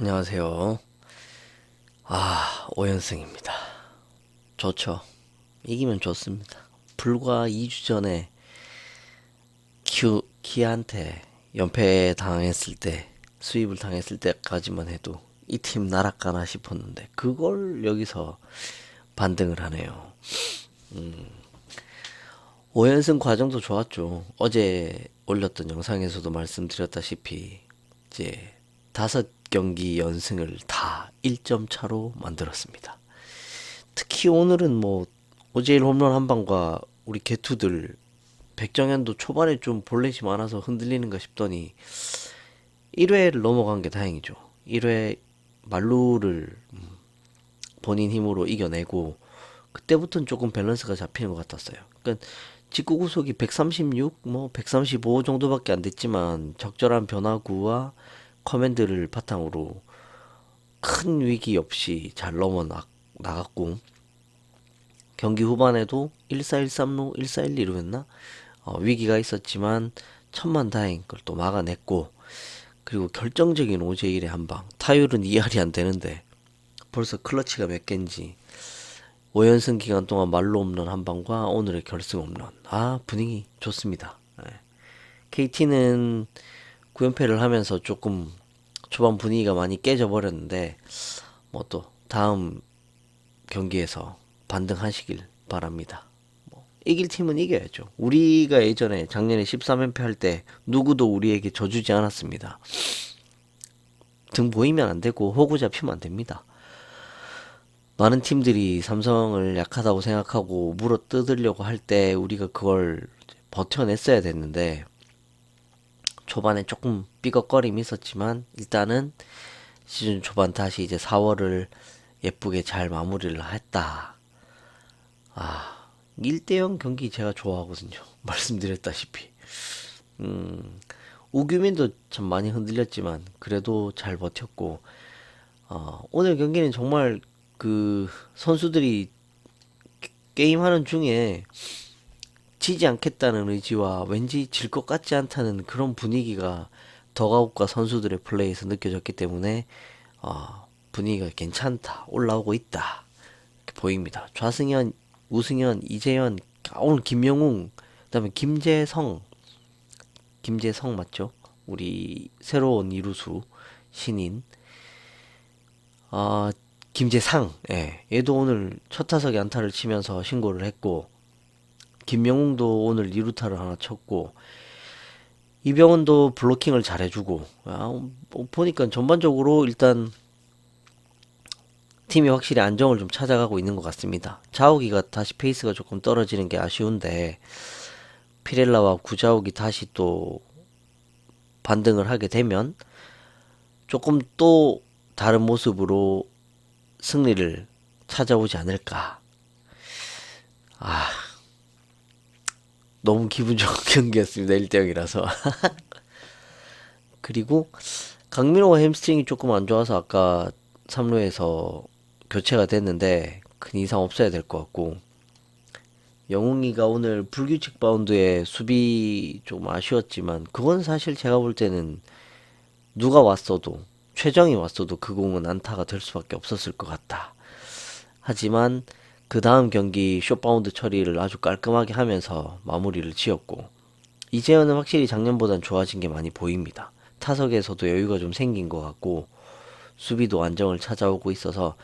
안녕하세요. 아, 5연승입니다. 좋죠. 이기면 좋습니다. 불과 2주 전에 큐, 키한테 연패 당했을 때, 수입을 당했을 때까지만 해도 이팀 날아가나 싶었는데, 그걸 여기서 반등을 하네요. 5연승 과정도 좋았죠. 어제 올렸던 영상에서도 말씀드렸다시피 이제 다섯 경기 연승을 다 1점 차로 만들었습니다. 특히 오늘은 뭐 오제일 홈런 한 방과 우리 개투들 백정현도 초반에 좀 볼넷이 많아서 흔들리는가 싶더니 1회를 넘어간 게 다행이죠. 1회 말루를 음, 본인 힘으로 이겨내고 그때부터는 조금 밸런스가 잡히는 것 같았어요. 그러니까 직구 구속이 136, 뭐 135 정도밖에 안 됐지만 적절한 변화구와 커맨드를 바탕으로 큰 위기 없이 잘 넘어 나, 나갔고 경기 후반에도 1413로 1412로 했나? 어, 위기가 있었지만 천만 다행 그걸 또 막아냈고 그리고 결정적인 오제일의 한방 타율은 2할이 안 되는데 벌써 클러치가 몇 개인지 5연승 기간 동안 말로 홈런 한 방과 오늘의 결승 홈런. 아, 분위기 좋습니다. KT는 9연패를 하면서 조금 초반 분위기가 많이 깨져 버렸는데 뭐 또 다음 경기에서 반등하시길 바랍니다. 뭐 이길 팀은 이겨야죠. 우리가 예전에 작년에 13연패 할 때 누구도 우리에게 져주지 않았습니다. 등 보이면 안 되고 호구 잡히면 안 됩니다. 많은 팀들이 삼성을 약하다고 생각하고 물어 뜯으려고 할 때 우리가 그걸 버텨냈어야 됐는데 초반에 조금 삐걱거림이 있었지만 일단은 시즌 초반 다시 이제 4월을 예쁘게 잘 마무리를 했다. 아, 1대0 경기 제가 좋아하거든요. 말씀드렸다시피. 음, 우규민도 참 많이 흔들렸지만 그래도 잘 버텼고 어, 오늘 경기는 정말 그 선수들이 게- 게임하는 중에 지지 않겠다는 의지와 왠지 질 것 같지 않다는 그런 분위기가 더가웃과 선수들의 플레이에서 느껴졌기 때문에 어, 분위기가 괜찮다 올라오고 있다 보입니다. 좌승현, 우승현, 이재현, 아, 오늘 김영웅, 그다음에 김재성, 김재성 맞죠? 우리 새로운 이루수 신인 아, 김재상, 예, 얘도 오늘 첫 타석에 안타를 치면서 신고를 했고, 김명웅도 오늘 2루타를 하나 쳤고, 이병헌도 블로킹을 잘해주고, 아, 뭐 보니까 전반적으로 일단 팀이 확실히 안정을 좀 찾아가고 있는 것 같습니다. 자욱이가 다시 페이스가 조금 떨어지는 게 아쉬운데, 피렐라와 구자욱이 다시 또 반등을 하게 되면, 조금 또 다른 모습으로 승리를 찾아오지 않을까. 아, 너무 기분 좋은 경기였습니다. 1대0이라서. 그리고 강민호가 햄스트링이 조금 안 좋아서 아까 3루에서 교체가 됐는데 큰 이상 없어야 될 것 같고 영웅이가 오늘 불규칙 바운드에 수비 좀 아쉬웠지만 그건 사실 제가 볼 때는 누가 왔어도 최정이 왔어도 그 공은 안타가 될 수밖에 없었을 것 같다. 하지만 그 다음 경기 숏바운드 처리를 아주 깔끔하게 하면서 마무리를 지었고 이재현은 확실히 작년보단 좋아진 게 많이 보입니다. 타석에서도 여유가 좀 생긴 것 같고 수비도 안정을 찾아오고 있어서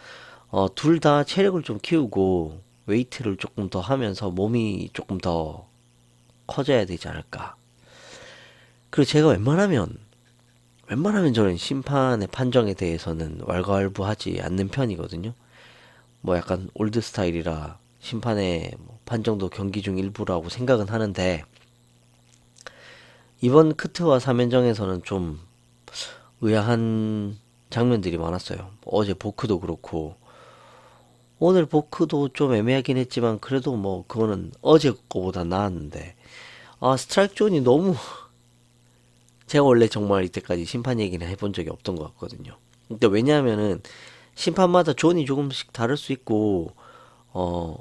어, 둘 다 체력을 좀 키우고 웨이트를 조금 더 하면서 몸이 조금 더 커져야 되지 않을까. 그리고 제가 웬만하면 웬만하면 저는 심판의 판정에 대해서는 왈가왈부하지 않는 편이거든요. 뭐 약간 올드 스타일이라 심판의 뭐 판정도 경기 중 일부라고 생각은 하는데 이번 크트와 3연전에서는 좀 의아한 장면들이 많았어요. 어제 보크도 그렇고 오늘 보크도 좀 애매하긴 했지만 그래도 뭐 그거는 어제 거보다 나았는데 아 스트라이크 존이 너무 제가 원래 정말 이때까지 심판 얘기는 해본 적이 없던 것 같거든요. 근데 왜냐하면은 심판마다 존이 조금씩 다를 수 있고 어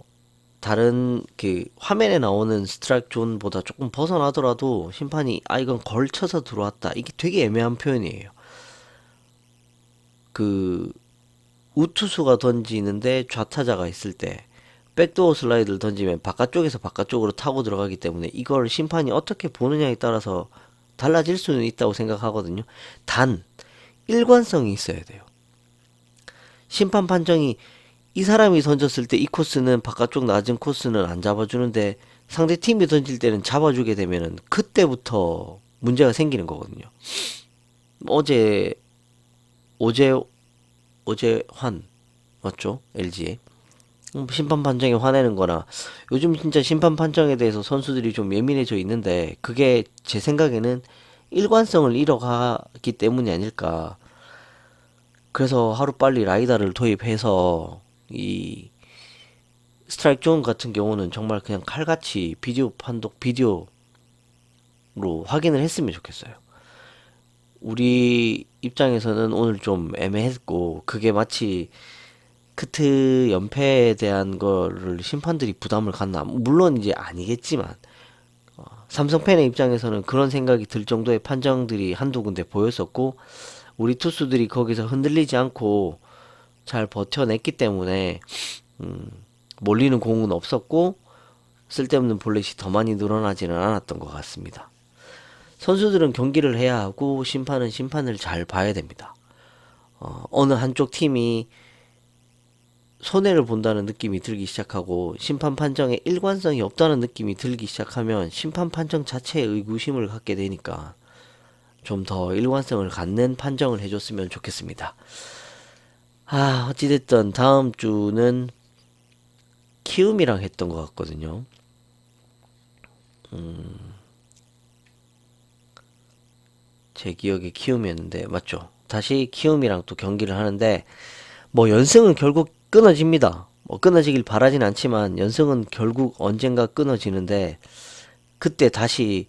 다른 그 화면에 나오는 스트라이크 존보다 조금 벗어나더라도 심판이 아 이건 걸쳐서 들어왔다 이게 되게 애매한 표현이에요. 그 우투수가 던지는데 좌타자가 있을 때 백도어 슬라이드를 던지면 바깥쪽에서 바깥쪽으로 타고 들어가기 때문에 이걸 심판이 어떻게 보느냐에 따라서 달라질 수는 있다고 생각하거든요. 단 일관성이 있어야 돼요. 심판 판정이 이 사람이 던졌을 때 이 코스는 바깥쪽 낮은 코스는 안 잡아주는데 상대 팀이 던질 때는 잡아주게 되면은 그때부터 문제가 생기는 거거든요. 어제 어제 어제 환 맞죠? LG에 음, 심판 판정에 화내는 거나 요즘 진짜 심판 판정에 대해서 선수들이 좀 예민해져 있는데 그게 제 생각에는 일관성을 잃어가기 때문이 아닐까. 그래서 하루빨리 라이다를 도입해서 이 스트라이크 존 같은 경우는 정말 그냥 칼같이 비디오 판독 비디오로 확인을 했으면 좋겠어요. 우리 입장에서는 오늘 좀 애매했고 그게 마치 크트 연패에 대한 거를 심판들이 부담을 갖나 물론 이제 아니겠지만 어, 삼성 팬의 입장에서는 그런 생각이 들 정도의 판정들이 한두 군데 보였었고 우리 투수들이 거기서 흔들리지 않고 잘 버텨냈기 때문에 음, 몰리는 공은 없었고 쓸데없는 볼넷이 더 많이 늘어나지는 않았던 것 같습니다. 선수들은 경기를 해야 하고 심판은 심판을 잘 봐야 됩니다. 어, 어느 한쪽 팀이 손해를 본다는 느낌이 들기 시작하고 심판 판정에 일관성이 없다는 느낌이 들기 시작하면 심판 판정 자체에 의구심을 갖게 되니까 좀 더 일관성을 갖는 판정을 해줬으면 좋겠습니다. 아, 어찌됐든 다음 주는 키움이랑 했던 것 같거든요. 음, 제 기억에 키움이었는데, 맞죠? 다시 키움이랑 또 경기를 하는데, 뭐 연승은 결국 끊어집니다. 뭐 끊어지길 바라진 않지만 연승은 결국 언젠가 끊어지는데 그때 다시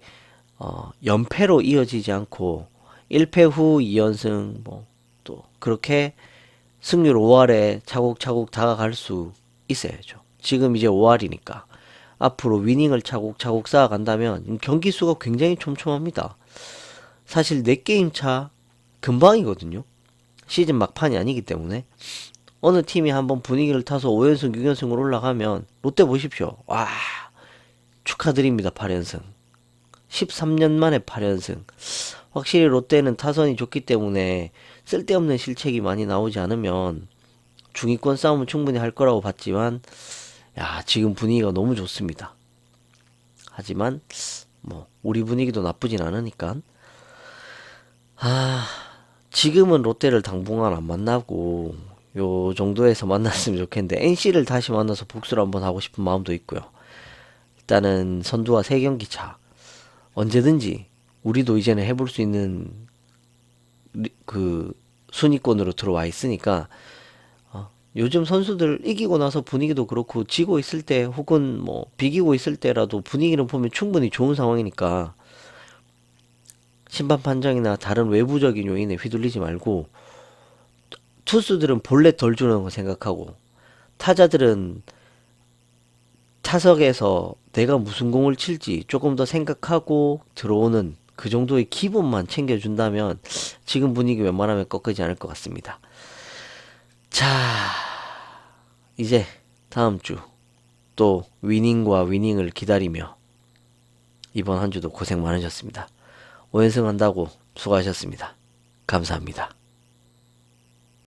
어, 연패로 이어지지 않고 1패 후 2연승 뭐 또 그렇게 승률 5할에 차곡차곡 다가갈 수 있어야죠. 지금 이제 5할이니까 앞으로 위닝을 차곡차곡 쌓아간다면 경기 수가 굉장히 촘촘합니다. 사실 4게임 차 금방이거든요. 시즌 막판이 아니기 때문에 어느 팀이 한번 분위기를 타서 5연승, 6연승으로 올라가면 롯데 보십시오. 와 축하드립니다. 8연승. 13년 만에 8연승. 확실히 롯데는 타선이 좋기 때문에 쓸데없는 실책이 많이 나오지 않으면 중위권 싸움은 충분히 할 거라고 봤지만 야 지금 분위기가 너무 좋습니다. 하지만 뭐 우리 분위기도 나쁘진 않으니까 아 지금은 롯데를 당분간 안 만나고 요 정도에서 만났으면 좋겠는데 NC를 다시 만나서 복수를 한번 하고 싶은 마음도 있고요. 일단은 선두와 세 경기 차 언제든지 우리도 이제는 해볼 수 있는 리- 그 순위권으로 들어와 있으니까 어, 요즘 선수들 이기고 나서 분위기도 그렇고 지고 있을 때 혹은 뭐 비기고 있을 때라도 분위기를 보면 충분히 좋은 상황이니까 심판 판정이나 다른 외부적인 요인에 휘둘리지 말고 투수들은 볼넷 덜 주는 거 생각하고 타자들은 타석에서 내가 무슨 공을 칠지 조금 더 생각하고 들어오는 그 정도의 기본만 챙겨준다면 지금 분위기 웬만하면 꺾이지 않을 것 같습니다. 자, 이제 다음 주 또 위닝과 위닝을 기다리며 이번 한 주도 고생 많으셨습니다. 5연승 한다고 수고하셨습니다. 감사합니다.